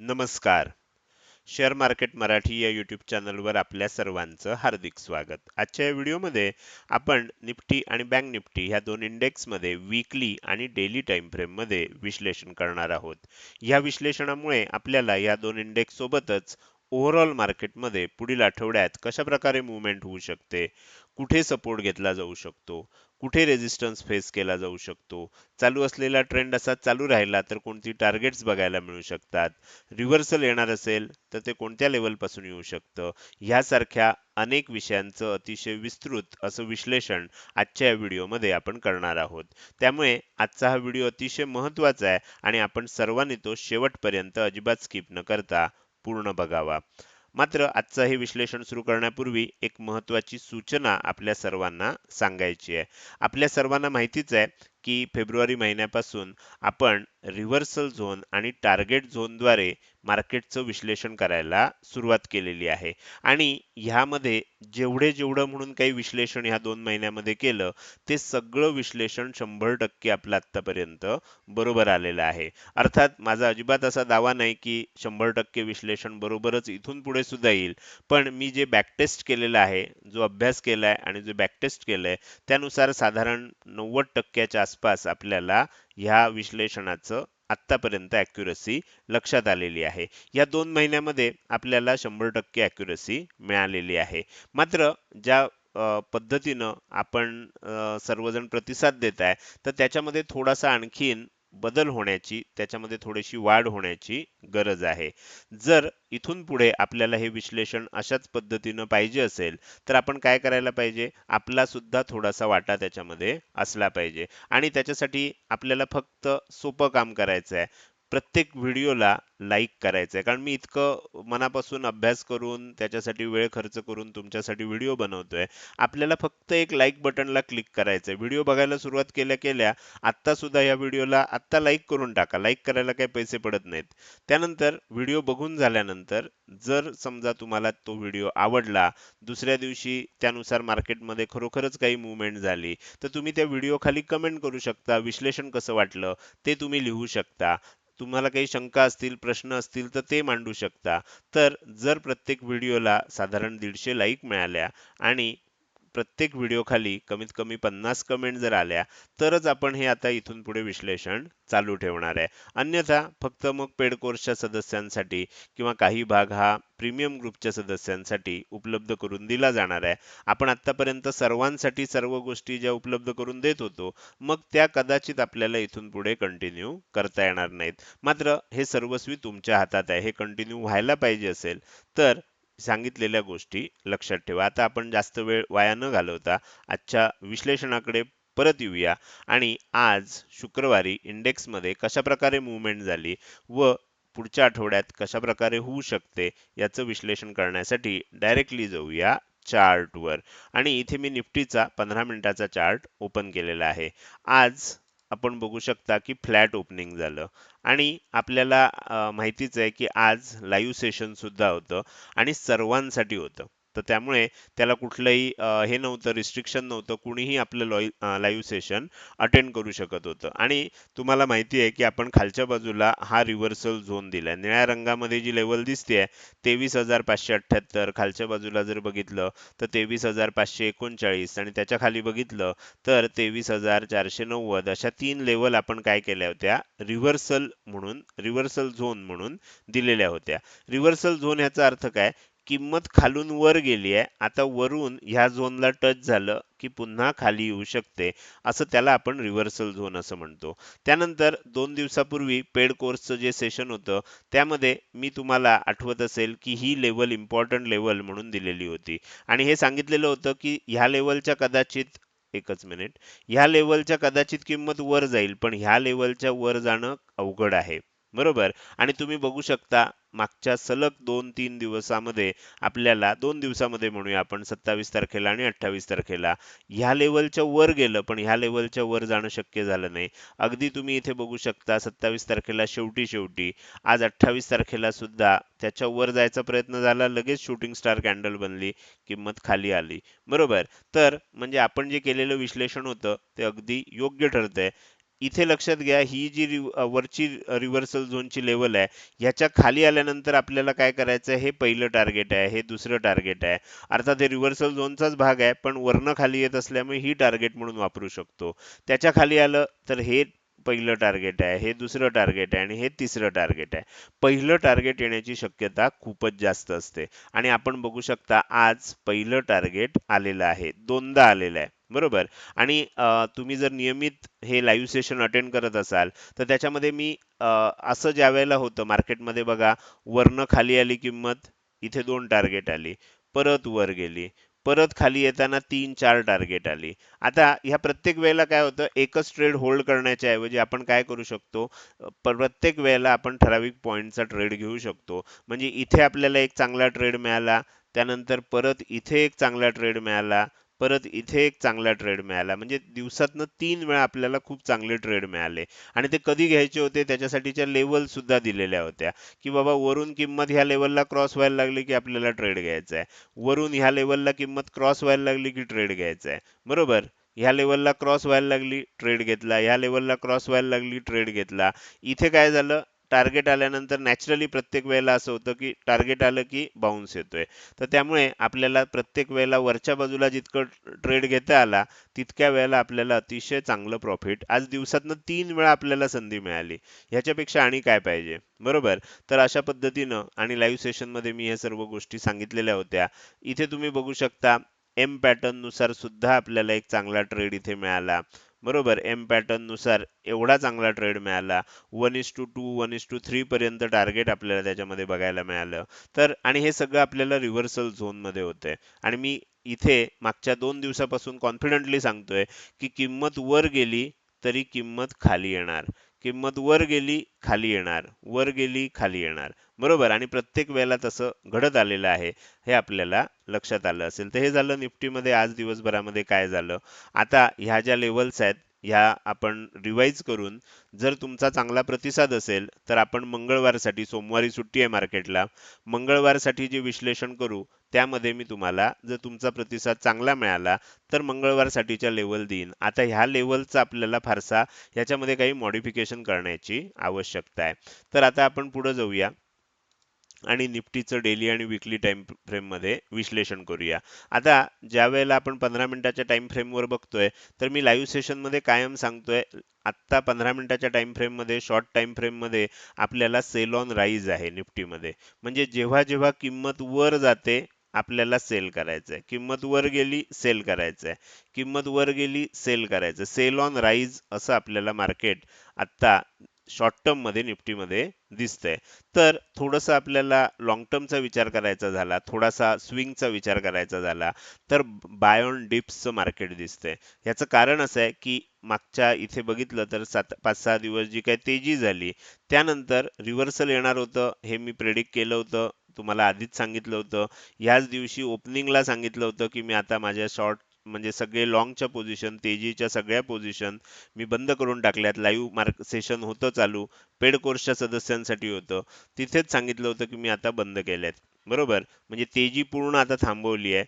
नमस्कार. Share market Marathi या YouTube चॅनलवर आपल्या सर्वांचं हार्दिक स्वागत. आजच्या या व्हिडिओमध्ये आपण निफ्टी आणि बँक निफ्टी ह्या दोन इंडेक्समध्ये वीकली आणि डेली टाइम फ्रेममध्ये विश्लेषण करणार आहोत. या विश्लेषणामुळे आपल्याला या दोन इंडेक्स सोबतच ओव्हरऑल मार्केटमध्ये पुढील आठवड्यात कशा प्रकारे मुवमेंट होऊ शकते? कुठे सपोर्ट घेतला जाऊ शकतो? कुठे रेजिस्टन्स फेस केला जाऊ शकतो? चालू असलेला ट्रेंड असा चालू राहिला तर कोणती टार्गेट्स बघायला मिळू शकतात? रिव्हर्सल येणार असेल तर ते कोणत्या लेवलपासून येऊ शकतं? ह्यासारख्या अनेक विषयांचं अतिशय विस्तृत असं विश्लेषण आजच्या या व्हिडिओमध्ये आपण करणार आहोत. त्यामुळे आजचा हा व्हिडिओ अतिशय महत्त्वाचा आहे आणि आपण सर्वांनी तो शेवटपर्यंत अजिबात स्किप न करता पूर्ण बघावा. मात्र आजचं हे विश्लेषण सुरू करण्यापूर्वी एक महत्त्वाची सूचना आपल्या सर्वांना सांगायची आहे. आपल्या सर्वांना माहितीच आहे की फेब्रुवारी महिन्यापासून आपण रिव्हर्सल झोन आणि टार्गेट झोनद्वारे मार्केटचं विश्लेषण करायला सुरुवात केलेली आहे. आणि ह्यामध्ये जेवढे जेवढं म्हणून काही विश्लेषण ह्या दोन महिन्यामध्ये केलं ते सगळं विश्लेषण शंभर टक्के आपलं आत्तापर्यंत बरोबर आलेलं आहे. अर्थात माझा अजिबात असा दावा नाही की शंभर टक्के विश्लेषण बरोबरच इथून पुढे सुद्धा येईल. पण मी जे बॅकटेस्ट केलेलं आहे जो अभ्यास केलाय आणि जो बॅकटेस्ट केलंय त्यानुसार साधारण नव्वद टक्क्याच्या आसपास आपल्याला ह्या विश्लेषणाचं आत्तापर्यंत ॲक्युरसी लक्षात आलेली आहे. या दोन महिन्यामध्ये आपल्याला शंभर टक्के ॲक्युरसी मिळालेली आहे. मात्र ज्या पद्धतीनं आपण सर्वजण प्रतिसाद देत आहे तर त्याच्यामध्ये थोडासा आणखीन बदल होण्याची त्याच्यामध्ये थोडीशी वाढ होण्याची गरज आहे. जर इथून पुढे आपल्याला हे विश्लेषण अशाच पद्धतीनं पाहिजे असेल तर आपण काय करायला पाहिजे? आपला सुद्धा थोडासा वाटा त्याच्यामध्ये असला पाहिजे. आणि त्याच्यासाठी आपल्याला फक्त सोपं काम करायचं आहे प्रत्येक व्हिडिओला लाईक करायचं आहे कारण मी इतकं मनापासून अभ्यास करून त्याच्यासाठी वेळ खर्च करून तुमच्यासाठी व्हिडिओ बनवतोय. आपल्याला फक्त एक लाईक बटनला क्लिक करायचं आहे व्हिडिओ बघायला सुरुवात केल्या केल्या आत्ता सुद्धा या व्हिडिओला आत्ता लाईक करून टाका. लाईक करायला काही पैसे पडत नाहीत. त्यानंतर व्हिडिओ बघून झाल्यानंतर जर समजा तुम्हाला तो व्हिडिओ आवडला दुसऱ्या दिवशी त्यानुसार मार्केटमध्ये खरोखरच काही मुवमेंट झाली तर तुम्ही त्या व्हिडिओ खाली कमेंट करू शकता. विश्लेषण कसं वाटलं ते तुम्ही लिहू शकता. तुम्हाला काही शंका असतील प्रश्न असतील तर ते मांडू शकता. तर जर प्रत्येक व्हिडिओला साधारण दीडशे लाईक मिळाल्या आणि प्रत्येक व्हिडिओखाली कमीत कमी पन्नास कमेंट जर आल्या तरच आपण हे आता इथून पुढे विश्लेषण चालू ठेवणार आहे. अन्यथा फक्त मग पेड कोर्सच्या सदस्यांसाठी किंवा काही भाग हा प्रीमियम ग्रुपच्या सदस्यांसाठी उपलब्ध करून दिला जाणार आहे. आपण आतापर्यंत सर्वांसाठी सर्व गोष्टी ज्या उपलब्ध करून देत होतो मग त्या कदाचित आपल्याला इथून पुढे कंटिन्यू करता येणार नाहीत. मात्र हे सर्वस्वी तुमच्या हातात आहे. हे कंटिन्यू व्हायला पाहिजे असेल तर सांगितलेल्या गोष्टी लक्षात ठेवा. आता आपण जास्त वेळ वाया न घालवता आजच्या विश्लेषणाकडे परत येऊया. आणि आज शुक्रवारी इंडेक्समध्ये कशा प्रकारे मुवमेंट झाली व पुढच्या आठवड्यात कशा प्रकारे होऊ शकते याचं विश्लेषण करण्यासाठी डायरेक्टली जाऊया चार्टवर. आणि इथे मी निफ्टीचा पंधरा मिनिटाचा चार्ट ओपन केलेला आहे. आज आपण बघू शकता की फ्लॅट ओपनिंग झालं. आणि आपल्याला माहितीच आहे की आज लाईव्ह सेशन सुद्धा होतं आणि सर्वांसाठी होतं. तर त्यामुळे त्याला कुठलंही हे नव्हतं रिस्ट्रिक्शन नव्हतं कुणीही आपलं लाईव्ह सेशन अटेंड करू शकत होतं. आणि तुम्हाला माहिती आहे की आपण खालच्या बाजूला हा रिव्हर्सल झोन दिलाय. निळ्या रंगामध्ये जी लेवल दिसते तेवीस हजार पाचशे अठ्ठ्याहत्तर. खालच्या बाजूला जर बघितलं तर तेवीस हजार पाचशे एकोणचाळीस. आणि त्याच्याखाली बघितलं तर तेवीस हजार चारशे नव्वद. अशा तीन लेवल आपण काय केल्या होत्या? रिव्हर्सल म्हणून रिव्हर्सल झोन म्हणून दिलेल्या होत्या. रिव्हर्सल झोन याचा अर्थ काय? किंमत खालून वर गेली आहे. आता वरून ह्या झोनला टच झालं की पुन्हा खाली येऊ शकते असं त्याला आपण रिव्हर्सल झोन असं म्हणतो. त्यानंतर दोन दिवसापूर्वी पेड कोर्सचं जे सेशन होतं त्यामध्ये मी तुम्हाला आठवत असेल की ही लेवल इम्पॉर्टंट लेवल म्हणून दिलेली होती. आणि हे सांगितलेलं होतं की ह्या लेवलच्या कदाचित एकच मिनिट ह्या लेवलच्या कदाचित किंमत वर जाईल पण ह्या लेवलच्या वर जाणं अवघड आहे. बरोबर? आणि तुम्ही बघू शकता मागच्या सलग दोन तीन दिवसामध्ये आपल्याला दोन दिवसामध्ये म्हणूया आपण सत्तावीस तारखेला आणि अठ्ठावीस तारखेला ह्या लेवलच्या वर गेलं पण ह्या लेवलच्या वर जाणं शक्य झालं नाही. अगदी तुम्ही इथे बघू शकता सत्तावीस तारखेला शेवटी शेवटी आज अठ्ठावीस तारखेला सुद्धा त्याच्या वर जायचा प्रयत्न झाला लगेच शूटिंग स्टार कॅन्डल बनली किंमत खाली आली. बरोबर? तर म्हणजे आपण जे केलेलं विश्लेषण होतं ते अगदी योग्य ठरतंय. इथे लक्षात घ्या ही जी रिव वरची रिव्हर्सल झोनची लेवल आहे ह्याच्या खाली आल्यानंतर आपल्याला काय करायचं आहे? हे पहिलं टार्गेट आहे हे दुसरं टार्गेट आहे. अर्थात हे रिव्हर्सल झोनचाच भाग आहे पण वरनं खाली येत असल्यामुळे ही टार्गेट म्हणून वापरू शकतो. त्याच्याखाली आलं तर हे पहिलं टार्गेट आहे हे दुसरं टार्गेट आहे आणि हे तिसरं टार्गेट आहे. पहिलं टार्गेट येण्याची शक्यता खूपच जास्त असते. आणि आपण बघू शकता आज पहिलं टार्गेट आलेलं आहे दोनदा आलेलं आहे. बरोबर. आणि अ, तुम्ही जर नियमित हे लाईव्ह सेशन अटेंड करत असाल तर त्याच्यामध्ये मी अ, असं ज्या वेळेला होतं मार्केटमध्ये बघा वरनं खाली आली किंमत इथे दोन टार्गेट आली परत वर गेली परत खाली येताना तीन चार टार्गेट आली. आता ह्या प्रत्येक वेळेला काय होतं एकच ट्रेड होल्ड करण्याच्या ऐवजी आपण काय करू शकतो प्रत्येक वेळेला आपण ठराविक पॉईंटचा ट्रेड घेऊ शकतो. म्हणजे इथे आपल्याला एक चांगला ट्रेड मिळाला त्यानंतर परत इथे एक चांगला ट्रेड मिळाला परत इथे एक चांगला ट्रेड मिळाला. म्हणजे दिवसातनं तीन वेळा आपल्याला खूप चांगले ट्रेड मिळाले. आणि ते कधी घ्यायचे होते? त्याच्यासाठीच्या लेवल सुद्धा दिलेल्या होत्या. की बाबा वरून किंमत ह्या लेवलला क्रॉस व्हायला लागली की आपल्याला ट्रेड घ्यायचा आहे वरून ह्या लेवलला किंमत क्रॉस व्हायला लागली की ट्रेड घ्यायचा आहे बरोबर? ह्या लेवलला क्रॉस व्हायला लागली ट्रेड घेतला. ह्या लेवलला क्रॉस व्हायला लागली ट्रेड घेतला. इथे काय झालं? टार्गेट आल्यानंतर नॅचरली प्रत्येक वेळेला असं होतं की टार्गेट आलं की बाउन्स येतोय. तर त्यामुळे आपल्याला प्रत्येक वेळेला वरच्या बाजूला जितकं ट्रेड घेता आला तितक्या वेळेला आपल्याला अतिशय चांगलं प्रॉफिट आज दिवसातनं तीन वेळा आपल्याला संधी मिळाली. ह्याच्यापेक्षा आणि काय पाहिजे? बरोबर? तर अशा पद्धतीनं आणि लाईव्ह सेशनमध्ये मी हे सर्व गोष्टी सांगितलेल्या होत्या. इथे तुम्ही बघू शकता एम पॅटर्ननुसार सुद्धा आपल्याला एक चांगला ट्रेड इथे मिळाला. बरोबर एम पॅटर्ननुसार एवढा चांगला ट्रेड मिळाला. One is to two one is to three पर्यंत टार्गेट आपल्याला त्याच्यामध्ये बघायला मिळालं. तर आणि हे सगळं आपल्याला रिव्हर्सल झोनमध्ये आणि मी इथे मागच्या दोन दिवसापासून कॉन्फिडंटली सांगतोय की किंमत वर गेली तरी किंमत खाली येणार. किंमत वर गेली खाली येणार. वर गेली खाली येणार. बरोबर? आणि प्रत्येक वेळेला तसं घडत आलेलं आहे हे आपल्याला लक्षात आलं असेल. तर हे झालं निफ्टीमध्ये आज दिवसभरामध्ये काय झालं? आता ह्या ज्या लेवल्स आहेत ह्या आपण रिवाईज करून जर तुमचा चांगला प्रतिसाद असेल तर आपण मंगळवारसाठी सोमवारी सुट्टी आहे मार्केटला मंगळवारसाठी जे विश्लेषण करू त्यामध्ये मी तुम्हाला जर तुमचा प्रतिसाद चांगला मिळाला तर मंगळवारसाठीच्या लेवल देईन. आता ह्या लेवलचा आपल्याला फारसा ह्याच्यामध्ये काही मॉडिफिकेशन करण्याची आवश्यकता आहे. तर आता आपण पुढे जाऊया. आणि निफ्टीचं डेली आणि विकली टाइम फ्रेममध्ये विश्लेषण करूया. आता ज्या वेळेला आपण पंधरा मिनिटाच्या टाइम फ्रेमवर बघतोय तर मी लाईव्ह सेशनमध्ये कायम सांगतोय आत्ता पंधरा मिनिटाच्या टाइम फ्रेममध्ये शॉर्ट टाइम फ्रेममध्ये आपल्याला सेल ऑन राईज आहे निफ्टीमध्ये. म्हणजे जेव्हा जेव्हा किंमत वर जाते आपल्याला सेल करायचंय. किंमत वर गेली सेल करायचंय. किंमत वर गेली सेल करायचं सेल ऑन राईज असं आपल्याला मार्केट आत्ता शॉर्ट टर्ममध्ये निफ्टीमध्ये दिसतंय. तर थोडंसं आपल्याला लॉंग टर्मचा विचार करायचा झाला थोडासा स्विंगचा विचार करायचा झाला तर बाय ऑन डिप्सचं मार्केट दिसतंय. याचं कारण असं आहे की मागच्या इथे बघितलं तर सात पाच सहा दिवस जी काही तेजी झाली त्यानंतर रिव्हर्सल येणार होतं हे मी प्रेडिक्ट केलं होतं. तुम्हाला आधीच सांगितलं होतं. याच दिवशी ओपनिंगला सांगितलं होतं की मी आता माझ्या शॉर्ट म्हणजे सगळे लॉंगच्या पोझिशन तेजीच्या सगळ्या पोझिशन मी बंद करून टाकल्यात. लाईव्ह मार्क सेशन होतं चालू. पेड कोर्सच्या सदस्यांसाठी होतं. तिथेच सांगितलं होतं की मी आता बंद केल्यात. बरोबर? म्हणजे तेजी पूर्ण आता थांबवली आहे.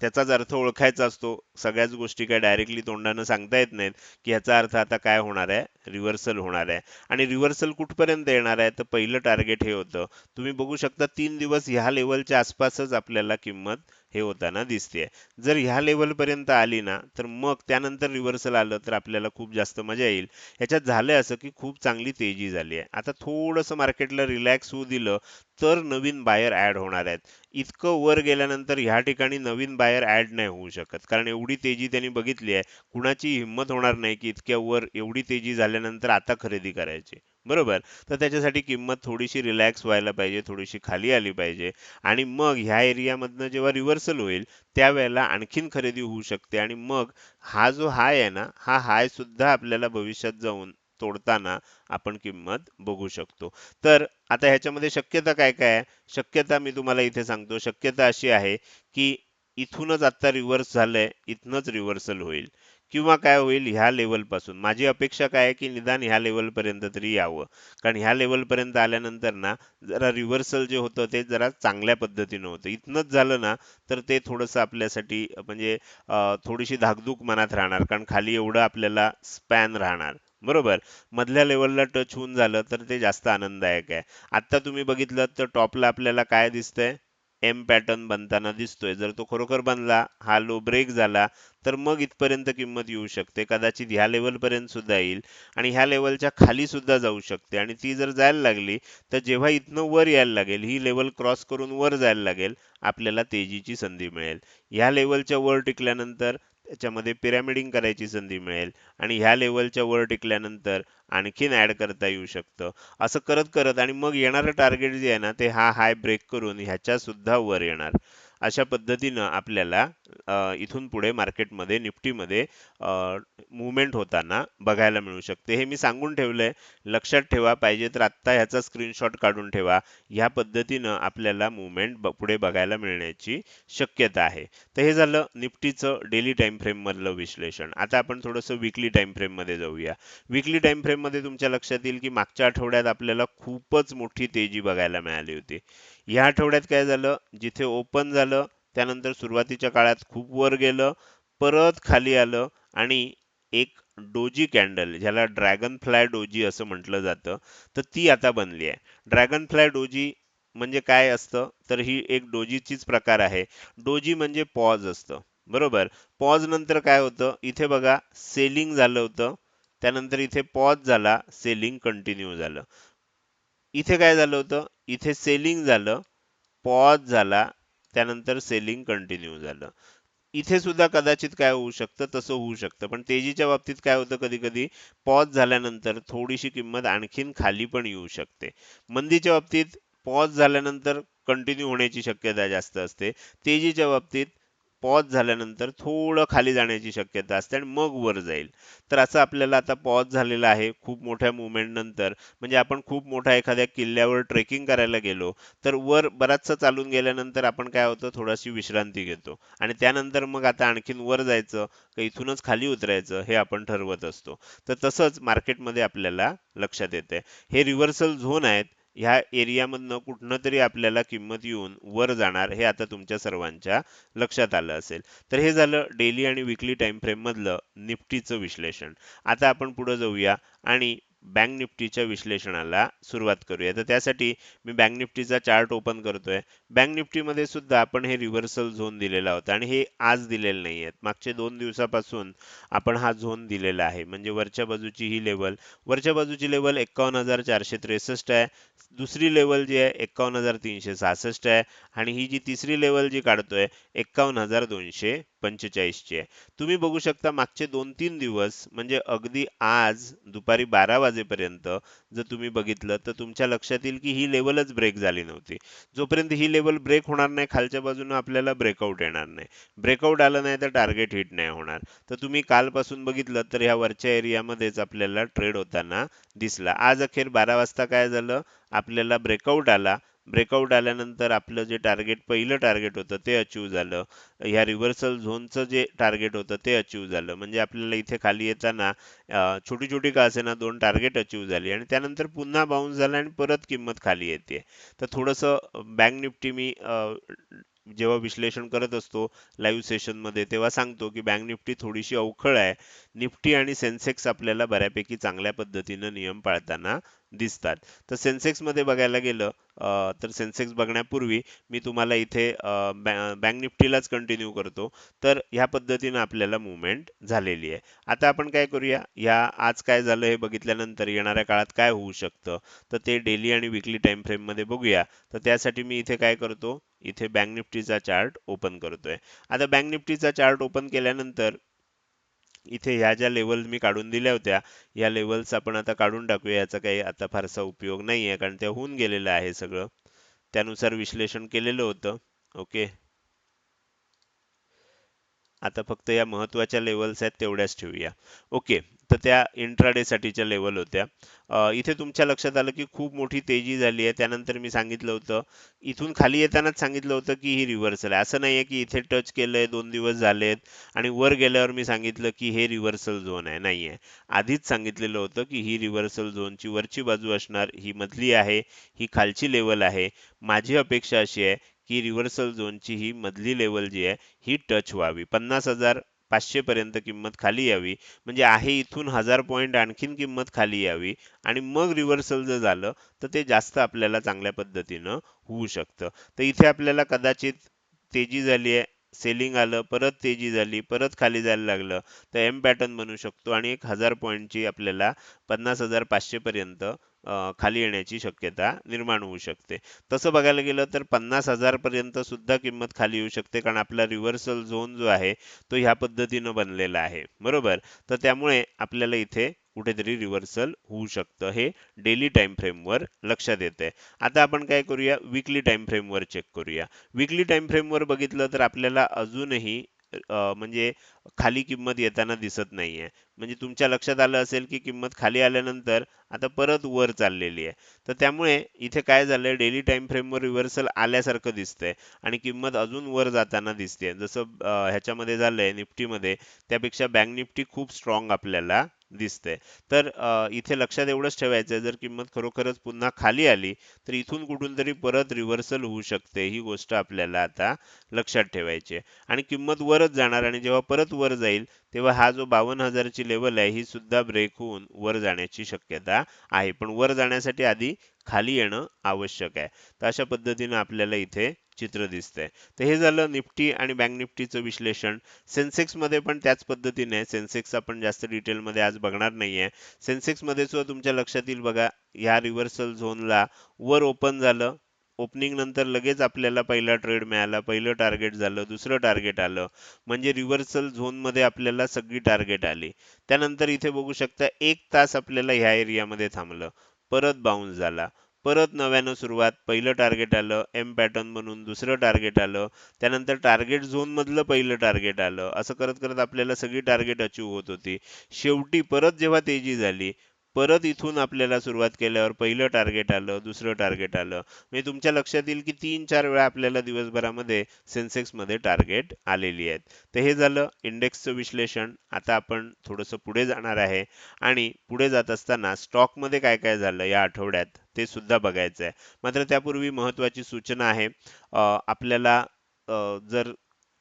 त्याचाच अर्थ ओळखायचा असतो. सगळ्याच गोष्टी काय डायरेक्टली तोंडानं सांगता येत नाहीत की ह्याचा अर्थ आता काय होणार आहे? रिव्हर्सल होणार आहे. आणि रिव्हर्सल कुठपर्यंत येणार आहे? तर पहिलं टार्गेट हे होतं. तुम्ही बघू शकता तीन दिवस ह्या लेवलच्या आसपासच आपल्याला किंमत हे होताना दिसते जर ह्या लेवलपर्यंत आली ना तर मग त्यानंतर रिव्हर्सल आलं तर आपल्याला खूप जास्त मजा येईल. ह्याच्यात झालंय असं की खूप चांगली तेजी झाली आहे. आता थोडंसं मार्केटला रिलॅक्स होऊ दिलं तर नवीन बायर ॲड होणार आहेत. इतकं वर गेल्यानंतर ह्या ठिकाणी नवीन बायर ॲड नाही होऊ शकत. कारण एवढी तेजी त्यांनी बघितली आहे. कुणाची हिंमत होणार नाही की इतक्या वर एवढी तेजी झाल्यानंतर आता खरेदी करायची. बरोबर. तर त्याच्यासाठी किंमत थोडीशी रिलॅक्स व्हायला पाहिजे थोडीशी खाली आली पाहिजे. आणि मग ह्या एरियामधनं जेव्हा रिव्हर्सल होईल त्यावेळेला आणखीन खरेदी होऊ शकते. आणि मग हा जो हाय आहे ना हा हाय सुद्धा आपल्याला भविष्यात जाऊन तोडताना आपण किंमत बघू शकतो. तर आता ह्याच्यामध्ये शक्यता काय काय आहे? शक्यता मी तुम्हाला इथे सांगतो. शक्यता अशी आहे की इथूनच आता रिव्हर्स झालंय इथनच रिव्हर्सल होईल. किंवा काय होईल ह्या लेवलपासून माझी अपेक्षा काय आहे की निदान ह्या लेवल पर्यंत तरी यावं. कारण ह्या लेवल पर्यंत आल्यानंतर ना जरा रिव्हर्सल जे होतं ते जरा चांगल्या पद्धतीनं होतं. इथनच झालं ना तर ते थोडंसं आपल्यासाठी म्हणजे थोडीशी धाकधूक मनात राहणार. कारण खाली एवढं आपल्याला स्पॅन राहणार. बरोबर? मधल्या लेवलला टच होऊन झालं तर ते जास्त आनंददायक आहे. आता तुम्ही बघितलं तर टॉपला आपल्याला काय दिसतंय? एम पॅटर्न बनताना दिसतोय. जर तो खरोखर बनला हा लो ब्रेक झाला तर मग इथपर्यंत किंमत येऊ शकते. कदाचित ह्या लेवल पर्यंत सुद्धा येईल आणि ह्या लेवलच्या खाली सुद्धा जाऊ शकते. आणि ती जर जायला लागली तर जेव्हा इथनं वर यायला लागेल ही लेवल क्रॉस करून वर जायला लागेल आपल्याला तेजीची संधी मिळेल. ह्या लेवलच्या वर टिकल्यानंतर त्याच्यामध्ये पिरॅमिडिंग करायची संधी मिळेल आणि ह्या लेवलच्या वर टिकल्यानंतर आणखीन ॲड करता येऊ शकतं. असं करत करत आणि मग येणारं टार्गेट जे आहे ना ते हा हाय ब्रेक करून ह्याच्या सुद्धा वर येणार. अशा पद्धतीनं आपल्याला इथून पुढे मार्केटमध्ये निफ्टीमध्ये मुवमेंट होताना बघायला मिळू शकते. हे मी सांगून ठेवलंय. लक्षात ठेवा पाहिजे तर आत्ता ह्याचा स्क्रीनशॉट काढून ठेवा. ह्या पद्धतीनं आपल्याला मुवमेंट पुढे बघायला मिळण्याची शक्यता आहे. तर हे झालं निफ्टीचं डेली टाईम फ्रेम मधलं विश्लेषण. आता आपण थोडंसं विकली टाईम फ्रेममध्ये जाऊया. विकली टाईम फ्रेममध्ये तुमच्या लक्षात येईल की मागच्या आठवड्यात आपल्याला खूपच मोठी तेजी बघायला मिळाली होती. या आठवड्यात काय झालं? जिथे ओपन झालं त्यानंतर सुरुवातीच्या काळात खूप वर गेलं परत खाली आलं आणि एक डोजी कॅन्डल ज्याला ड्रॅगन फ्लाय डोजी असं म्हटलं जातं तर ती आता बनली आहे. ड्रॅगन फ्लाय डोजी म्हणजे काय असतं? तर ही एक डोजीचीच प्रकार आहे. डोजी म्हणजे पॉज असतं. बरोबर? पॉज नंतर काय होतं? इथे बघा सेलिंग झालं होतं. त्यानंतर इथे पॉज झाला सेलिंग कंटिन्यू झालं. इथे काय झालं होतं? इथे सेलिंग झालं पॉज झाला त्यानंतर सेलिंग कंटिन्यू झालं. इथे सुद्धा कदाचित काय होऊ शकतं तसं होऊ शकतं. पण तेजीच्या बाबतीत काय होतं कधी कधी पॉज झाल्यानंतर थोडीशी किंमत आणखीन खाली पण येऊ शकते. मंदीच्या बाबतीत पॉज झाल्यानंतर कंटिन्यू होण्याची शक्यता जास्त असते. तेजीच्या बाबतीत पॉज झाल्यानंतर थोडं खाली जाण्याची शक्यता असते आणि मग वर जाईल. तर असं आपल्याला आता पॉज झालेला आहे खूप मोठ्या मुवमेंटनंतर म्हणजे आपण खूप मोठ्या एखाद्या किल्ल्यावर ट्रेकिंग करायला गेलो तर वर बराचसा चालून गेल्यानंतर आपण काय होतं? थोडीशी विश्रांती घेतो. आणि त्यानंतर मग आता आणखीन वर जायचं का इथूनच खाली उतरायचं हे आपण ठरवत असतो. तर तसंच मार्केटमध्ये आपल्याला लक्षात येते हे रिव्हर्सल झोन आहेत. ह्या एरियामधनं कुठनं तरी आपल्याला किंमत येऊन वर जाणार हे आता तुमच्या सर्वांच्या लक्षात आलं असेल. तर हे झालं डेली आणि विकली टाइम फ्रेम मधलं निफ्टीचं विश्लेषण. आता आपण पुढे जाऊया आणि बँक निफ्टीच्या विश्लेषणाला सुरुवात करूया. तर त्यासाठी मी बँक निफ्टीचा चार्ट ओपन करतोय. बँक निफ्टीमध्ये सुद्धा आपण हे रिव्हर्सल झोन दिलेला होता आणि हे आज दिलेले नाही आहेत. मागचे दोन दिवसापासून आपण हा झोन दिलेला आहे. म्हणजे वरच्या बाजूची ही लेवल वरच्या बाजूची लेवल एकावन्न हजार चारशे त्रेसष्ट आहे. दुसरी लेवल जी आहे एकावन्न हजार तीनशे सहासष्ट आहे. आणि ही जी तिसरी लेवल जी काढतोय एकावन्न हजार दोनशे पंचेचाळीसची आहे. तुम्ही बघू शकता मागचे दोन तीन दिवस म्हणजे अगदी आज दुपारी बारा वाजेपर्यंत जर तुम्ही बघितलं तर तुमच्या लक्षात येईल की ही लेवलच ब्रेक झाली नव्हती. जोपर्यंत ही लेवल ब्रेक होणार नाही खालच्या बाजूनं आपल्याला ब्रेकआउट येणार नाही. ब्रेकआउट आलं नाही तर टार्गेट हिट नाही होणार. तर तुम्ही कालपासून बघितलं तर ह्या वरच्या एरियामध्येच आपल्याला ट्रेड होताना दिसला. आज अखेर बारा वाजता काय झालं? आपल्याला ब्रेकआउट आला. ब्रेकआउट आल्यानंतर आपलं जे टार्गेट पहिलं टार्गेट होतं ते अचीव झालं. ह्या रिव्हर्सल झोनचं जे टार्गेट होतं ते अचीव झालं. म्हणजे आपल्याला इथे खाली येताना छोटी छोटी का असेना दोन टार्गेट अचीव झाली. आणि त्यानंतर पुन्हा बाउन्स झाला आणि परत किंमत खाली येते. तर थोडंसं बँक निफ्टी मी जेव्हा विश्लेषण करत असतो लाईव्ह सेशनमध्ये तेव्हा सांगतो की बँक निफ्टी थोडीशी अवखळ आहे. निफ्टी आणि सेन्सेक्स आपल्याला बऱ्यापैकी चांगल्या पद्धतीनं नियम पाळताना दिसतात. तर सेन्सेक्समध्ये बघायला गेलं तर सेन्सेक्स बघण्यापूर्वी मी तुम्हाला इथे बँक निफ्टीलाच कंटिन्यू करतो. तर ह्या पद्धतीनं आपल्याला मुवमेंट झालेली आहे. आता आपण काय करूया? ह्या आज काय झालं हे बघितल्यानंतर येणाऱ्या काळात काय होऊ शकतं? तर ते डेली आणि विकली टाइम फ्रेममध्ये बघूया. तर त्यासाठी मी इथे काय करतो? इथे बँक निफ्टीचा चार्ट ओपन करतोय. आता बँक निफ्टीचा चार्ट ओपन केल्यानंतर इथे ह्या ज्या लेवल मी काढून दिल्या होत्या या लेवल्स आपण आता काढून टाकूया. याचा काही आता फारसा उपयोग नाही आहे कारण ते होऊन गेलेलं आहे सगळं. त्यानुसार विश्लेषण केलेलं होतं. ओके. आता फक्त या महत्त्वाच्या लेवल्स आहेत तेवढ्याच ठेवूया. ओके. तर त्या इंट्राडेसाठीच्या लेवल होत्या. इथे तुमच्या लक्षात आलं की खूप मोठी तेजी झाली आहे. त्यानंतर मी सांगितलं होतं इथून खाली येतानाच सांगितलं होतं की ही रिव्हर्सल आहे. असं नाही आहे की इथे टच केलंय दोन दिवस झालेत आणि वर गेल्यावर मी सांगितलं की हे रिव्हर्सल झोन आहे. नाही आहे आधीच सांगितलेलं होतं की ही रिव्हर्सल झोनची वरची बाजू असणार ही मधली आहे ही खालची लेवल आहे. माझी अपेक्षा अशी आहे की रिव्हर्सल झोनची ही मधली लेवल जी आहे ही टच व्हावी. पन्नास हजार पाचशेपर्यंत किंमत खाली यावी. म्हणजे आहे इथून हजार पॉईंट आणखीन किंमत खाली यावी. आणि मग रिव्हर्सल जर झालं तर ते जास्त आपल्याला चांगल्या पद्धतीनं होऊ शकतं. तर इथे आपल्याला कदाचित तेजी झाली आहे सेलिंग आलं परत तेजी झाली परत खाली जायला लागलं तर एम पॅटर्न बनू शकतो. आणि एक हजार पॉईंटची आपल्याला पन्नास हजार पाचशे पर्यंत खाली येण्याची शक्यता निर्माण होऊ शकते. तसं बघायला गेलं तर पन्नास हजारपर्यंत सुद्धा किंमत खाली येऊ शकते कारण आपला रिव्हर्सल झोन जो आहे तो ह्या पद्धतीनं बनलेला आहे. बरोबर? तर त्यामुळे आपल्याला इथे कुठेतरी रिव्हर्सल होऊ शकतं. हे डेली टाइम फ्रेमवर लक्षात येते आता आपण काय करूया? विकली टाइम फ्रेमवर चेक करूया. विकली टाइम फ्रेमवर बघितलं तर आपल्याला अजूनही म्हणजे खाली किंमत येताना दिसत नाही आहे म्हणजे तुमच्या लक्षात आलं असेल की किंमत खाली आल्यानंतर आता परत वर चाललेली आहे. तर त्यामुळे इथे काय झालंय डेली टाइम फ्रेमवर रिव्हर्सल आल्यासारखं दिसतंय आणि किंमत अजून वर जाताना दिसते जसं ह्याच्यामध्ये झालंय निफ्टीमध्ये त्यापेक्षा बँक निफ्टी खूप स्ट्रॉंग आपल्याला. दिसते तर इथे लक्षात एवढंच ठेवायचं जर किंमत खरोखरच पुन्हा खाली आली तर इथून कुठून तरी परत रिव्हर्सल होऊ शकते ही गोष्ट आपल्याला आता लक्षात ठेवायची आणि किंमत वरच जाणार आणि जेव्हा परत वर जाईल तेव्हा हा जो बावन्न हजारची लेवल आहे ही सुद्धा ब्रेक होऊन वर जाण्याची शक्यता आहे. पण वर जाण्यासाठी आधी खाली येणं आवश्यक आहे. तर अशा पद्धतीने आपल्याला इथे चित्र दिसतंय. तर हे झालं निफ्टी आणि बँक निफ्टीचं विश्लेषण. सेन्सेक्समध्ये पण त्याच पद्धतीने सेन्सेक्स आपण जास्त डिटेल मध्ये आज बघणार नाहीये. सेन्सेक्समध्ये सुद्धा तुमच्या लक्षात येईल बघा ह्या रिव्हर्सल झोनला वर ओपन झालं. ओपनिंग नंतर लगेच आपल्याला पहिला ट्रेड मिळाला. पहिलं टार्गेट झालं. दुसरं टार्गेट आलं. म्हणजे रिव्हर्सल झोनमध्ये आपल्याला सगळी टार्गेट आली. त्यानंतर इथे बघू शकता एक तास आपल्याला ह्या एरियामध्ये थांबलं. परत बाउन्स झाला. परत नव्यानं सुरुवात पहिलं टार्गेट आलं एम पॅटर्न म्हणून दुसरं टार्गेट आलं त्यानंतर टार्गेट झोन मधलं पहिलं टार्गेट आलं असं करत करत आपल्याला सगळी टार्गेट अचीव होत होती. शेवटी परत जेव्हा तेजी झाली परत इथून आपल्याला सुरुवात केल्यावर पहिलं टार्गेट आलं दुसरं टार्गेट आलं. म्हणजे तुमच्या लक्षात येईल की तीन चार वेळा आपल्याला दिवसभरामध्ये सेन्सेक्समध्ये टार्गेट आलेली आहेत. तर हे झालं इंडेक्सचं विश्लेषण. आता आपण थोडंसं पुढे जाणार आहे. आणि पुढे जात असताना स्टॉकमध्ये काय काय झालं या आठवड्यात ते सुद्धा बघायचं आहे मात्र त्यापूर्वी महत्त्वाची सूचना आहे. आपल्याला जर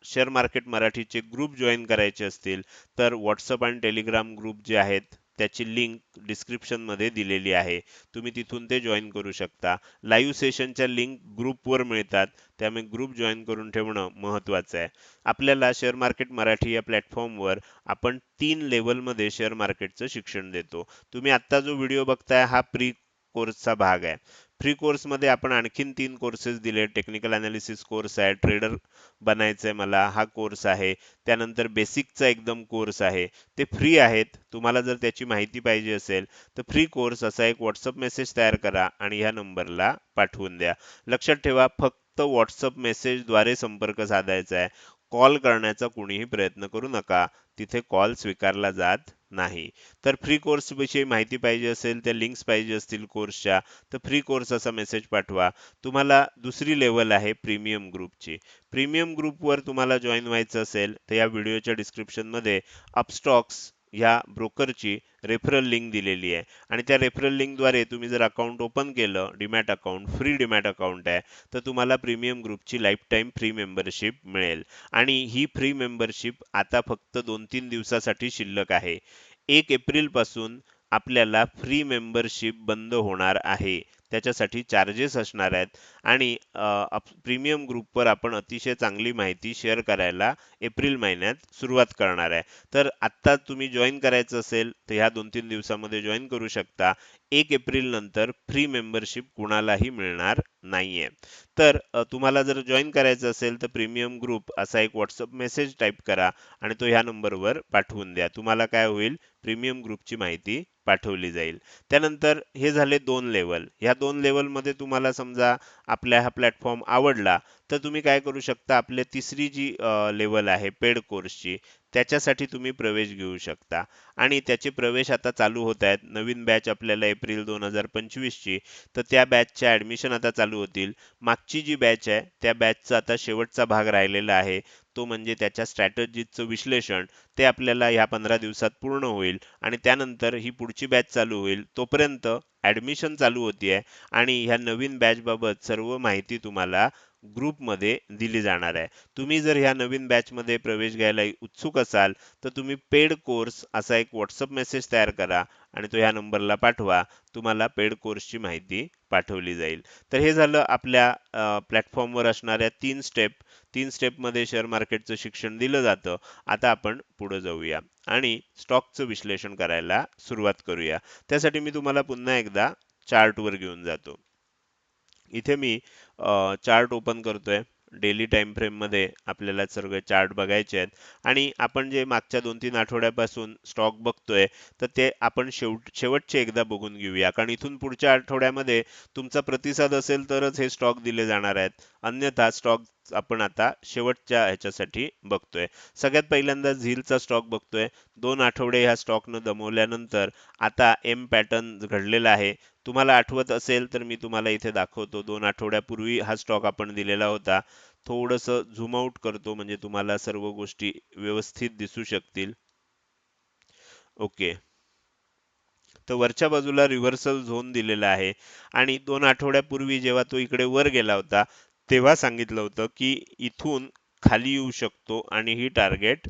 शेअर मार्केट मराठीचे ग्रुप जॉईन करायचे असतील तर व्हॉट्सअप आणि टेलिग्राम ग्रुप जे आहेत त्याची लिंक डिस्क्रिप्शनमध्ये दिलेली आहे. तुम्ही तिथून ते जॉईन करू शकता. लाईव्ह सेशनच्या लिंक ग्रुपवर मिळतात. त्यामुळे ग्रुप जॉईन करून ठेवणं महत्वाचं आहे. आपल्याला शेअर मार्केट मराठी या प्लॅटफॉर्मवर आपण तीन लेवलमध्ये शेअर मार्केटचं शिक्षण देतो. तुम्ही आत्ता जो व्हिडिओ बघताय हा प्री कोर्सचा भाग आहे. फ्री कोर्समध्ये आपण आणखीन तीन कोर्सेस दिले. टेक्निकल अनालिसिस कोर्स आहे ट्रेडर बनायचं आहे मला हा कोर्स आहे. त्यानंतर बेसिकचा एकदम कोर्स आहे. ते फ्री आहेत. तुम्हाला जर त्याची माहिती पाहिजे असेल तर फ्री कोर्स असा एक व्हॉट्सअप मेसेज तयार करा आणि ह्या नंबरला पाठवून द्या. लक्षात ठेवा फक्त व्हॉट्सअप मेसेजद्वारे संपर्क साधायचा आहे. कॉल करण्याचा कुणीही प्रयत्न करू नका. तिथे कॉल स्वीकारला जात नाही. तर फ्री कोर्स विषयी माहिती पाहिजे असेल त्या लिंक्स पाहिजे असतील कोर्सच्या तर फ्री कोर्स असा मेसेज पाठवा. तुम्हाला दुसरी लेवल आहे प्रीमियम ग्रुपची प्रीमियम ग्रुपवर तुम्हाला जॉईन व्हायचं असेल तर या व्हिडिओच्या डिस्क्रिप्शनमध्ये अपस्टॉक्स ह्या ब्रोकरची रेफरल लिंक दिलेली आहे. आणि त्या रेफरल लिंकद्वारे तुम्ही जर अकाउंट ओपन केलं demat account free demat account आहे तर तुम्हाला प्रीमियम ग्रुपची लाईफ टाईम फ्री मेंबरशिप मिळेल. आणि ही फ्री मेंबरशिप आता फक्त दोन तीन दिवसासाठी शिल्लक आहे. एक एप्रिलपासून आपल्याला फ्री मेंबरशिप बंद होणार आहे. त्याच्यासाठी चार्जेस असणार आहेत. आणि प्रीमियम ग्रुपवर आपण अतिशय चांगली माहिती शेअर करायला एप्रिल महिन्यात सुरुवात करणार आहे. तर आत्ता तुम्ही जॉईन करायचं असेल तर ह्या दोन तीन दिवसामध्ये जॉईन करू शकता. एक एप्रिल नंतर फ्री मेंबरशिप कुणालाही मिळणार नाहीये. तर तुम्हाला जर जॉईन करायचं असेल तर प्रीमियम ग्रुप असा एक व्हॉट्सअप मेसेज टाईप करा आणि तो ह्या नंबरवर पाठवून द्या. तुम्हाला काय होईल? प्रीमियम ग्रुपची माहिती पाठवली जाईल. त्यानंतर हे झाले दोन लेवल ह्या दोन लेवलमध्ये तुम्हाला समजा आपल्या हा प्लॅटफॉर्म आवडला तर तुम्ही काय करू शकता? आपल्या तिसरी जी लेवल आहे पेड कोर्सची त्याच्यासाठी तुम्ही प्रवेश घेऊ शकता. आणि त्याचे प्रवेश आता चालू होत आहेत. नवीन बॅच आपल्याला एप्रिल दोन हजार पंचवीसची तर त्या बॅचच्या ॲडमिशन आता चालू होतील. मागची जी बॅच आहे त्या बॅचचा आता शेवटचा भाग राहिलेला आहे. तो म्हणजे त्याच्या स्ट्रॅटजीचं विश्लेषण. ते आपल्याला ह्या पंधरा दिवसात पूर्ण होईल. आणि त्यानंतर ही पुढची बॅच चालू होईल. तोपर्यंत ॲडमिशन चालू होतीये. आणि ह्या नवीन बॅचबाबत सर्व माहिती तुम्हाला ग्रुपमध्ये दिली जाणार आहे. तुम्ही जर ह्या नवीन बॅचमध्ये प्रवेश घ्यायला उत्सुक असाल तर तुम्ही पेड कोर्स असा एक व्हॉट्सअप मेसेज तयार करा आणि तो ह्या नंबरला पाठवा. तुम्हाला पेड कोर्सची माहिती पाठवली जाईल. तर हे झालं आपल्या प्लॅटफॉर्मवर असणाऱ्या तीन स्टेप तीन स्टेपमध्ये शेअर मार्केटचं शिक्षण दिलं जातं. आता आपण पुढे जाऊया आणि स्टॉकचं विश्लेषण करायला सुरुवात करूया. त्यासाठी मी तुम्हाला पुन्हा एकदा चार्टवर घेऊन जातो. इथे मी चार्ट ओपन करतोय. डेली टाइम फ्रेममध्ये आपल्याला सर्व चार्ट बघायचे आहेत. आणि आपण जे मागच्या दोन तीन आठवड्यापासून स्टॉक बघतोय तर ते आपण शेवट शेवटचे एकदा बघून घेऊया. कारण इथून पुढच्या आठवड्यामध्ये तुमचा प्रतिसाद असेल तरच हे स्टॉक दिले जाणार आहेत. अन्यथा स्टॉक आपण आता शेवटच्या ह्याच्यासाठी बघतोय. सगळ्यात पहिल्यांदा झीलचा स्टॉक बघतोय. दोन आठवडे ह्या स्टॉकनं दमवल्यानंतर आता एम पॅटर्न घडलेला आहे. तुम्हाला आठवत असेल तर मी तुम्हाला इथे दाखवतो. दोन आठवड्यापूर्वी हा स्टॉक आपण दिलेला होता. थोडस झूम आउट करतो म्हणजे तुम्हाला सर्व गोष्टी व्यवस्थित दिसू शकतील. ओके. तर वरच्या बाजूला रिव्हर्सल झोन दिलेला आहे. आणि दोन आठवड्यापूर्वी जेव्हा तो इकडे वर गेला होता तेव्हा सांगितलं होतं की इथून खाली येऊ शकतो आणि ही टार्गेट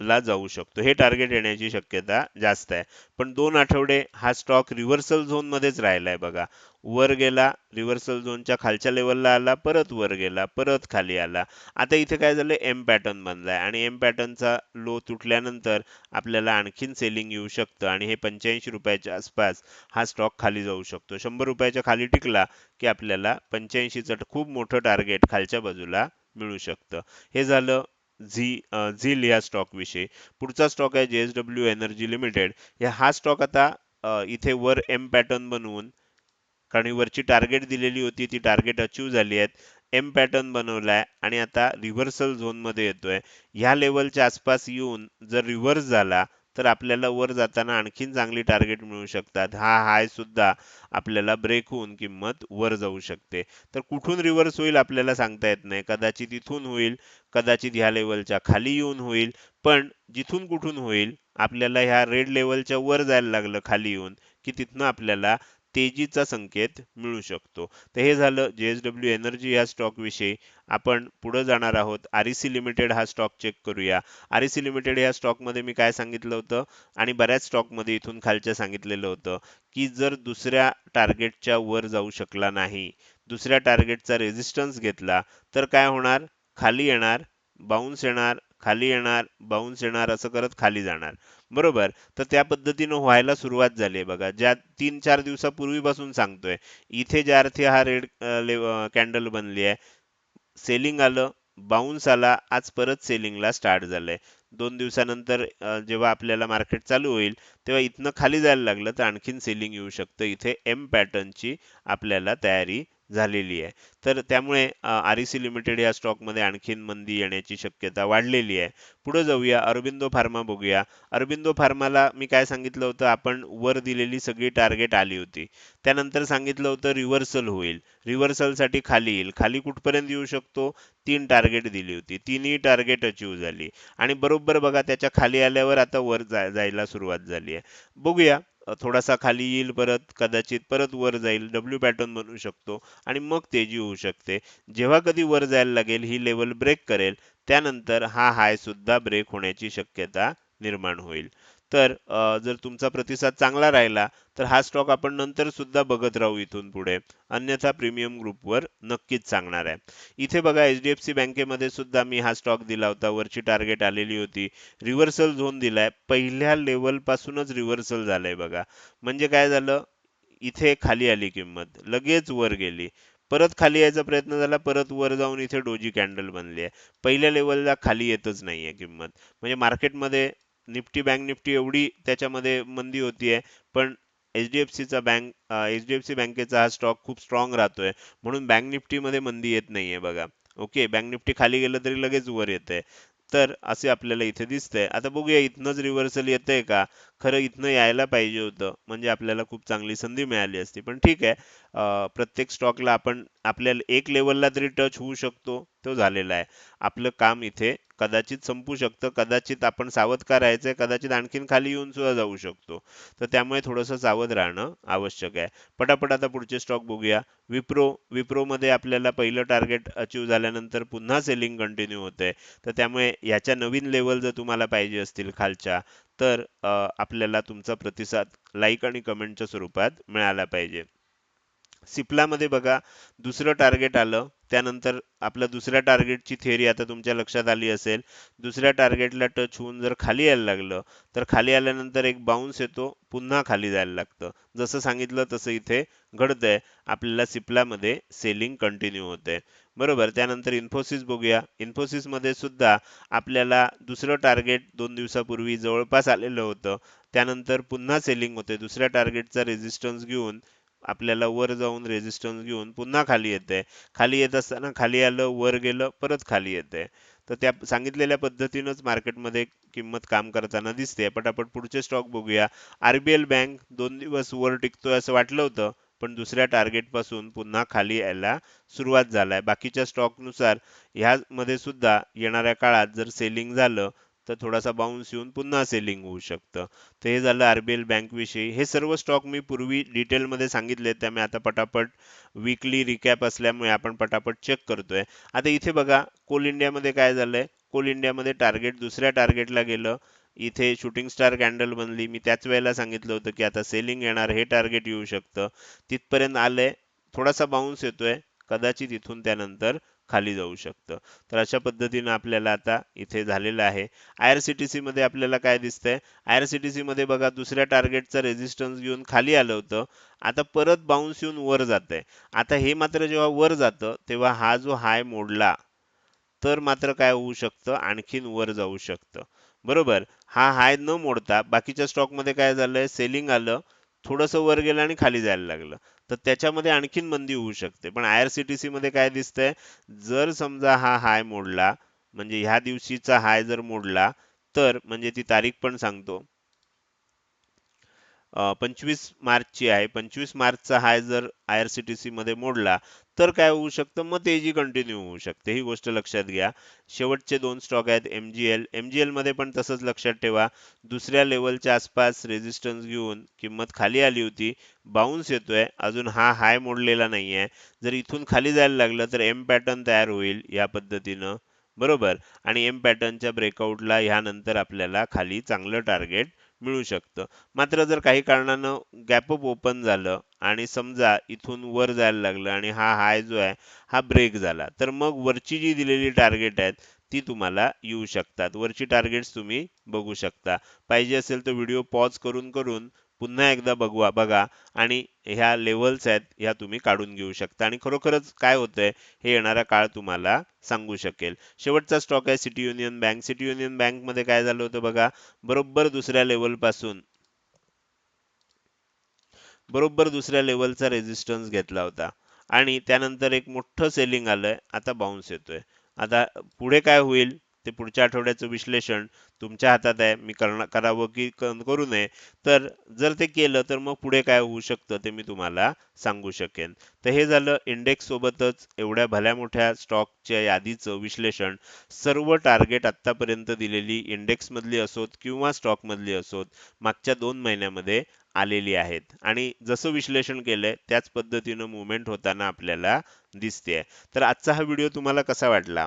ला जाऊ शकतो. हे टार्गेट येण्याची शक्यता जास्त आहे. पण दोन आठवडे हा स्टॉक रिव्हर्सल झोन मध्येच राहिलाय बघा. वर गेला रिव्हर्सल झोनच्या खालच्या लेवलला आला परत वर गेला परत खाली आला. आता इथे काय झालं? एम पॅटर्न बनलाय. आणि एम पॅटर्नचा लो तुटल्यानंतर आपल्याला आणखीन सेलिंग येऊ शकतं. आणि हे पंच्याऐंशी रुपयाच्या आसपास हा स्टॉक खाली जाऊ शकतो. शंभर रुपयाच्या खाली टिकला की आपल्याला पंच्याऐंशीचं खूप मोठं टार्गेट खालच्या बाजूला मिळू शकतं. हे झालं झी झील या स्टॉक विषयी. पुढचा स्टॉक आहे J S W energy limited हा स्टॉक आता इथे वर एम पॅटर्न बनवून कारण वरची टार्गेट दिलेली होती ती टार्गेट अचीव झाली आहेत. एम पॅटर्न बनवलाय आणि आता रिव्हर्सल झोनमध्ये येतोय. ह्या लेवलच्या आसपास येऊन जर रिव्हर्स झाला तर आपल्याला वर जाताना आणखीन चांगली टार्गेट मिळू शकतात. हा हाय सुद्धा आपल्याला ब्रेक होऊन किंमत वर जाऊ शकते. तर कुठून रिव्हर्स होईल आपल्याला सांगता येत नाही. कदाचित इथून होईल कदाचित ह्या लेवलच्या खाली येऊन होईल पण जिथून कुठून होईल आपल्याला ह्या रेड लेवलच्या वर जायला लागलं खाली येऊन की तिथनं आपल्याला तेजीचा संकेत मिळू शकतो. तर हे झालं जेएसडब्ल्यू एनर्जी या स्टॉकविषयी आपण पुढे जाणार आहोत. आरईसी लिमिटेड हा स्टॉक चेक करूया. आरईसी लिमिटेड या स्टॉकमध्ये मी काय सांगितलं होतं? आणि बऱ्याच स्टॉकमध्ये इथून खालच्या सांगितलेलं होतं की जर दुसऱ्या टार्गेटच्या वर जाऊ शकला नाही दुसऱ्या टार्गेटचा रेझिस्टन्स घेतला तर काय होणार? खाली येणार बाउन्स येणार खाली येणार बाउन्स येणार असं करत खाली जाणार. बरोबर? तर त्या पद्धतीनं व्हायला सुरुवात झाली आहे बघा. ज्या तीन चार दिवसापूर्वीपासून सांगतोय. इथे ज्या अर्थी हा रेड कॅन्डल बनली आहे सेलिंग आलं बाउन्स आला आज परत सेलिंगला स्टार्ट झालंय. दोन दिवसानंतर जेव्हा आपल्याला मार्केट चालू होईल तेव्हा इथनं खाली जायला लागलं तर आणखीन सेलिंग येऊ शकतं. इथे एम पॅटर्नची आपल्याला तयारी झालेली आहे. तर त्यामुळे आर ई सी लिमिटेड या स्टॉकमध्ये आणखीन मंदी येण्याची शक्यता वाढलेली आहे. पुढे जाऊया अरबिंदो फार्मा बघूया. अरबिंदो फार्माला मी काय सांगितलं होतं आपण वर दिलेली सगळी टार्गेट आली होती. त्यानंतर सांगितलं होतं रिव्हर्सल होईल. रिव्हर्सलसाठी खाली येईल. खाली कुठपर्यंत येऊ शकतो? तीन टार्गेट दिली होती. तिन्ही टार्गेट अचीव झाली आणि बरोबर बघा त्याच्याखाली आल्यावर आता वर जायला सुरुवात झाली आहे. बघूया थोडासा खाली येईल परत कदाचित परत वर जाईल. डब्ल्यू पॅटर्न बनवू शकतो आणि मग तेजी होऊ शकते. जेव्हा कधी वर जायला लागेल ही लेवल ब्रेक करेल. त्यानंतर हा हाय सुद्धा ब्रेक होण्याची शक्यता निर्माण होईल. तर जर तुमचा प्रतिसाद चांगला राहिला तर हा स्टॉक आपण नंतर सुद्धा बघत राहू इथून पुढे. अन्यथा प्रीमियम ग्रुपवर नक्कीच सांगणार आहे. इथे बघा एच डी एफ सी बँकेमध्ये सुद्धा मी हा स्टॉक दिला होता. वरची टार्गेट आलेली होती. रिव्हर्सल झोन दिलाय. पहिल्या लेवल पासूनच रिव्हर्सल झालंय बघा. म्हणजे काय झालं? इथे खाली आली किंमत. लगेच वर गेली. परत खाली यायचा प्रयत्न झाला. परत वर जाऊन इथे डोजी कॅन्डल बनली आहे. पहिल्या लेवलला खाली येतच नाहीये किंमत. म्हणजे मार्केटमध्ये निफ्टी बँक निफ्टी एवढी त्याच्यामध्ये मंदी होतीये. पण एच डी एफ सीचा bank H D F C बँकेचा हा स्टॉक खूप स्ट्रॉंग राहतोय. म्हणून बँक निफ्टीमध्ये मंदी येत नाहीये बघा. ओके बँक निफ्टी खाली गेलं तरी लगेच वर येते तर असे आपल्याला इथे दिसतंय. आता बघूया इथनंच रिव्हर्सल येतंय का? खरं इथनं यायला पाहिजे होतं. म्हणजे आपल्याला खूप चांगली संधी मिळाली असती. पण ठीक आहे. अं, प्रत्येक स्टॉकला आपण आपल्याला एक लेवलला तरी टच होऊ शकतो. तो झालेला आहे. आपलं काम इथे कदाचित संपू शकतं. कदाचित आपण सावध का राहायचंय कदाचित आणखीन खाली येऊन सुद्धा जाऊ शकतो. तर त्यामुळे थोडंसं सावध राहणं आवश्यक आहे. पटापट आता पुढचे स्टॉक बघूया. विप्रो विप्रो मध्ये आपल्याला पहिलं टार्गेट अचीव झाल्यानंतर पुन्हा सेलिंग कंटिन्यू होते तर त्यामुळे याच्या नवीन लेवल जर तुम्हाला पाहिजे असतील खालच्या तर आपल्याला तुमचा प्रतिसाद लाईक आणि कमेंटच्या स्वरूपात मिळाला पाहिजे. सिप्लामध्ये बघा दुसरं टार्गेट आलं त्यानंतर आपल्या दुसऱ्या टार्गेटची थिअरी आता तुमच्या लक्षात आली असेल. दुसऱ्या टार्गेटला टच होऊन जर खाली यायला लागलं तर खाली आल्यानंतर एक बाउन्स येतो पुन्हा खाली जायला लागतं. जसं सांगितलं तसं इथे घडतंय. आपल्याला सिप्लामध्ये सेलिंग कंटिन्यू होते बरोबर. त्यानंतर इन्फोसिस बघूया. इन्फोसिसमध्ये सुद्धा आपल्याला दुसरं टार्गेट दोन दिवसापूर्वी जवळपास आलेलं होतं. त्यानंतर पुन्हा सेलिंग होते. दुसऱ्या टार्गेटचा रेजिस्टन्स घेऊन आपल्याला वर जाऊन रेजिस्टन्स घेऊन पुन्हा खाली येते. खाली येत असताना खाली आलं वर गेलं परत खाली येते. तर त्या सांगितलेल्या पद्धतीनंच मार्केटमध्ये किंमत काम करताना दिसते. पटापट पुढचे स्टॉक बघूया. आरबीएल बँक दोन दिवस वर टिकतोय असं वाटलं होतं. पण दुसऱ्या टार्गेटपासून पुन्हा खाली यायला सुरुवात झालाय. बाकीच्या स्टॉकनुसार ह्यामध्ये सुद्धा येणाऱ्या काळात जर सेलिंग झालं तर थोडासा बाउन्स येऊन पुन्हा सेलिंग होऊ शकतं. तर हे झालं आरबीएल बँकविषयी हे सर्व स्टॉक मी पूर्वी डिटेलमध्ये सांगितले त्यामुळे आता पटापट वीकली रिकॅप असल्यामुळे आपण पटापट चेक करतोय. आता इथे बघा कोल इंडियामध्ये काय झालंय? कोल इंडियामध्ये टार्गेट दुसऱ्या टार्गेटला गेलं. इथे शूटिंग स्टार कॅन्डल बनली. मी त्याच वेळेला सांगितलं होतं की आता सेलिंग येणार हे टार्गेट येऊ शकतं. तिथपर्यंत आलंय थोडासा बाउन्स येतोय. कदाचित इथून त्यानंतर खाली जाऊ शकतं. तर अशा पद्धतीनं आपल्याला आता इथे झालेलं आहे. आय आर सी टी सीमध्ये आपल्याला काय दिसतंय? आय आर सी टी सीमध्ये बघा दुसऱ्या टार्गेटचा रेजिस्टन्स घेऊन खाली आलं होतं. आता परत बाउन्स येऊन वर जातंय. आता हे मात्र जेव्हा वर जातं तेव्हा हा जो हाय मोडला तर मात्र काय होऊ शकतं? आणखीन वर जाऊ शकतं. बरोबर. हा हाय न मोडता बाकीच्या स्टॉकमध्ये काय झालंय सेलिंग आलं थोडंसं वर गेलं आणि खाली जायला लागलं. तर त्याच्यामध्ये आणखीन मंदी होऊ शकते. पण आय आर सी टी सीमध्ये काय दिसतंय जर समजा हा हाय मोडला म्हणजे ह्या दिवशीचा हाय जर मोडला तर म्हणजे ती तारीख पण सांगतो. पंचवीस मार्चची आहे. पंचवीस मार्चचा हाय जर आय आर सी टी सीमध्ये मोडला तर काय होऊ शकतं? मग तेजी कंटिन्यू होऊ शकते. ही गोष्ट लक्षात घ्या. शेवटचे दोन स्टॉक आहेत एमजीएल एमजीएलमध्ये पण तसंच लक्षात ठेवा. दुसऱ्या लेवलच्या आसपास रेजिस्टन्स घेऊन किंमत खाली आली होती बाउन्स येतोय. अजून हा हाय मोडलेला नाहीये. जर इथून खाली जायला लागलं तर एम पॅटर्न तयार होईल या पद्धतीनं. बरोबर? आणि एम पॅटर्नच्या ब्रेकआउटला ह्यानंतर आपल्याला खाली चांगलं टार्गेट मिळू शकतं. मात्र जर काही कारणानं गॅपअप ओपन झालं आणि समजा इथून वर जायला लागलं आणि हा हाय जो आहे हा ब्रेक झाला तर मग वरची जी दिलेली टार्गेट आहेत ती तुम्हाला येऊ शकतात. वरची टार्गेट्स तुम्ही बघू शकता. पाहिजे असेल तर व्हिडिओ पॉज करून करून पुन्हा एकदा बघवा बघा. आणि ह्या लेवल्स आहेत ह्या तुम्ही काढून घेऊ शकता. आणि खरोखरच काय होतंय हे येणारा काळ तुम्हाला सांगू शकेल. शेवटचा स्टॉक आहे City Union Bank City Union बँकमध्ये काय झालं होतं बघा बरोबर दुसऱ्या लेवलपासून बरोबर दुसऱ्या लेवलचा रेजिस्टन्स घेतला होता. आणि त्यानंतर एक मोठं सेलिंग आलंय. आता बाउन्स येतोय. आता पुढे काय होईल? ते पुढच्या आठवड्याचं विश्लेषण तुमच्या हातात आहे. मी करणं करावं की करू नये. तर जर ते केलं तर मग पुढे काय होऊ शकतं ते मी तुम्हाला सांगू शकेन. तर हे झालं इंडेक्स सोबतच एवढ्या भल्या मोठ्या स्टॉकच्या यादीचं विश्लेषण. सर्व टार्गेट आतापर्यंत दिलेली इंडेक्स मधली असोत किंवा स्टॉक मधली असोत मागच्या दोन महिन्यामध्ये आलेली आहेत. आणि जसं विश्लेषण केलंय त्याच पद्धतीनं मुवमेंट होताना आपल्याला दिसते तर आजचा हा व्हिडिओ तुम्हाला कसा वाटला?